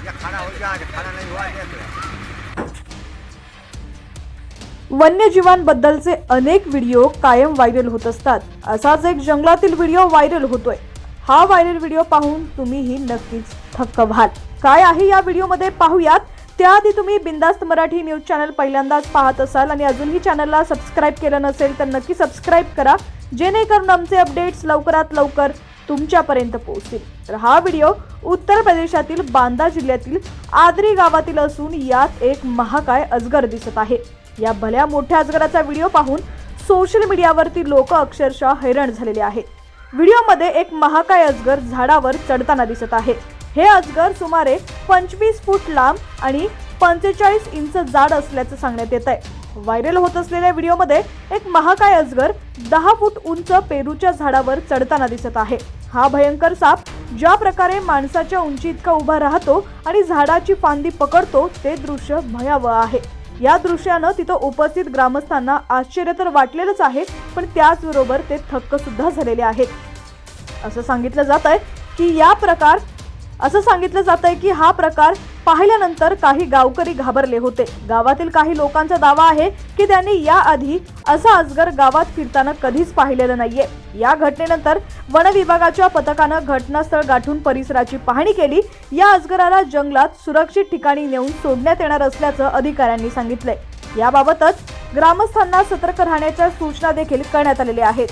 हो नहीं हुआ देख वन्यजीवांबद्दलचे अनेक व्हिडिओ कायम व्हायरल होत असतात. असाच एक जंगलातील व्हिडिओ व्हायरल होतोय. हा व्हायरल व्हिडिओ पाहून तुम्हीही नक्कीच थक्क व्हाल काय आहे या व्हिडिओमध्ये पाहूयात. त्याआधी तुम्ही बिंदास्त मराठी न्यूज चॅनल पहिल्यांदाच पाहत असाल आणि अजूनही चॅनलला सबस्क्राईब केलं नसेल तर नक्की सबस्क्राईब करा. जेणेकरून आमचे अपडेट्स लवकरात लवकर तुमच्यापर्यंत पोहोचतील. तर हा व्हिडिओ उत्तर प्रदेशातील बांदा जिल्ह्यातील आदरी गावातील असून यात एक महाकाय अजगर दिसत आहे. या भल्या मोठ्या अजगराचा व्हिडिओ पाहून सोशल मीडियावरती लोक अक्षरशः हैराण झालेले आहेत. व्हिडिओमध्ये एक महाकाय अजगर झाडावर चढताना दिसत आहे. हे अजगर सुमारे पंचवीस फूट लांब आणि पंचेचाळीस इंच जाड असल्याचं सांगण्यात येत आहे व्हायरल होत असलेल्या व्हिडिओमध्ये एक महाकाय अजगर दहा फूट उंच पेरूच्या झाडावर चढताना दिसत आहे. हा भयंकर साप ज्या प्रकारे माणसाच्या उंची इतका उभा राहतो आणि झाडाची फांदी पकडतो ते दृश्य भयावह आहे. या दृश्यानं तिथं उपस्थित ग्रामस्थांना आश्चर्य तर वाटलेलंच आहे पण त्याचबरोबर ते थक्क सुद्धा झालेले आहेत. असं सांगितलं जात आहे की या प्रकार असं सांगितलं जात आहे की हा प्रकार पाहिल्यानंतर काही गावकरी घाबरले होते. गावातील काही लोकांचा दावा आहे की त्यांनी याआधी असा अजगर गावात फिरताना कधीच पाहिलेलं नाहीये. या घटनेनंतर वन विभागाच्या पथकानं घटनास्थळ गाठून परिसराची पाहणी केली. या अजगराला जंगलात सुरक्षित ठिकाणी नेऊन सोडण्यात येणार असल्याचं अधिकाऱ्यांनी सांगितलंय. याबाबतच ग्रामस्थांना सतर्क राहण्याच्या सूचना देखील करण्यात आलेल्या आहेत.